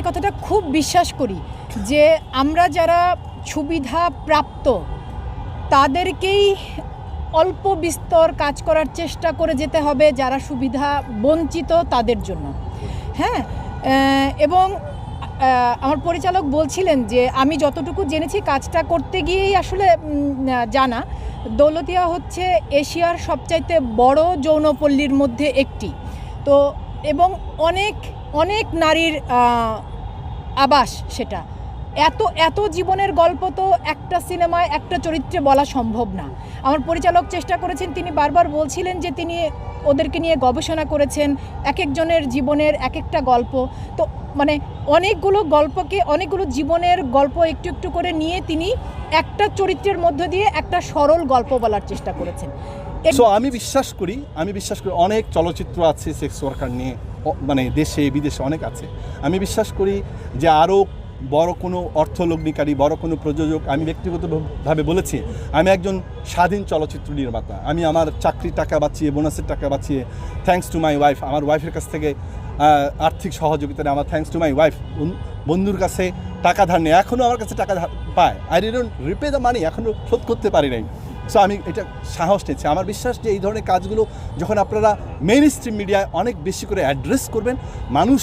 এই কথাটা খুব বিশ্বাস করি যে আমরা যারা সুবিধা প্রাপ্ত, তাদেরকেই অল্প বিস্তর কাজ করার চেষ্টা করে যেতে হবে যারা সুবিধা বঞ্চিত তাদের জন্য। হ্যাঁ? এবং আমার পরিচালক বলছিলেন যে আমি যতটুকু জেনেছি কাজটা করতে গিয়েই আসলে জানা। দৌলতিয়া হচ্ছে এশিয়ার সবচাইতে বড় যৌনপল্লীর মধ্যে একটি। তো, এবং অনেক অনেক নারীর আবাস সেটা। এত এত জীবনের গল্প তো একটা সিনেমায়, একটা চরিত্রে বলা সম্ভব না। আমার পরিচালক চেষ্টা করেছেন, তিনি বারবার বলছিলেন যে তিনি ওদেরকে নিয়ে গবেষণা করেছেন, এক একজনের জীবনের এক একটা গল্প। তো মানে অনেকগুলো গল্পকে, অনেকগুলো জীবনের গল্প একটু একটু করে নিয়ে তিনি একটা চরিত্রের মধ্য দিয়ে একটা সরল গল্প বলার চেষ্টা করেছেন। সো আমি বিশ্বাস করি, আমি বিশ্বাস করি অনেক চলচ্চিত্র আছে সেক্স ওয়ার্কার নিয়ে মানে দেশে, বিদেশে অনেক আছে। আমি বিশ্বাস করি যে আরও বড় কোনো অর্থলগ্নিকারী, বড় কোনো প্রযোজক, আমি ব্যক্তিগতভাবে বলেছি, আমি একজন স্বাধীন চলচ্চিত্র নির্মাতা। আমি আমার চাকরির টাকা বাঁচিয়ে, বোনাসের টাকা বাঁচিয়ে থ্যাঙ্কস টু মাই ওয়াইফ আমার ওয়াইফের কাছ থেকে আর্থিক সহযোগিতা আমার থ্যাঙ্কস টু মাই ওয়াইফ বন্ধুর কাছে টাকা ধার নেয়। এখনও আমার কাছে টাকা পায়। I didn't repay the money এখনও শোধ করতে পারি নাই। সো আমি এটা সাহস নিচ্ছি। আমার বিশ্বাস যে এই ধরনের কাজগুলো যখন আপনারা মেইন স্ট্রিম মিডিয়ায় অনেক বেশি করে অ্যাড্রেস করবেন মানুষ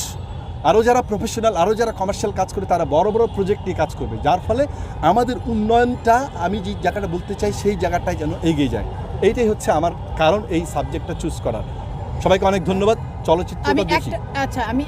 আরও যারা প্রফেশনাল আরও যারা কমার্শিয়াল কাজ করে তারা বড় বড় প্রজেক্ট নিয়ে কাজ করবে। যার ফলে আমাদের উন্নয়নটা আমি যে জায়গাটা বলতে চাই সেই জায়গাটায় যেন এগিয়ে যায়। এইটাই হচ্ছে আমার কারণ এই সাবজেক্টটা চুজ করার। সবাইকে অনেক ধন্যবাদ। আমি চলচ্চিত্রটা আচ্ছা আমি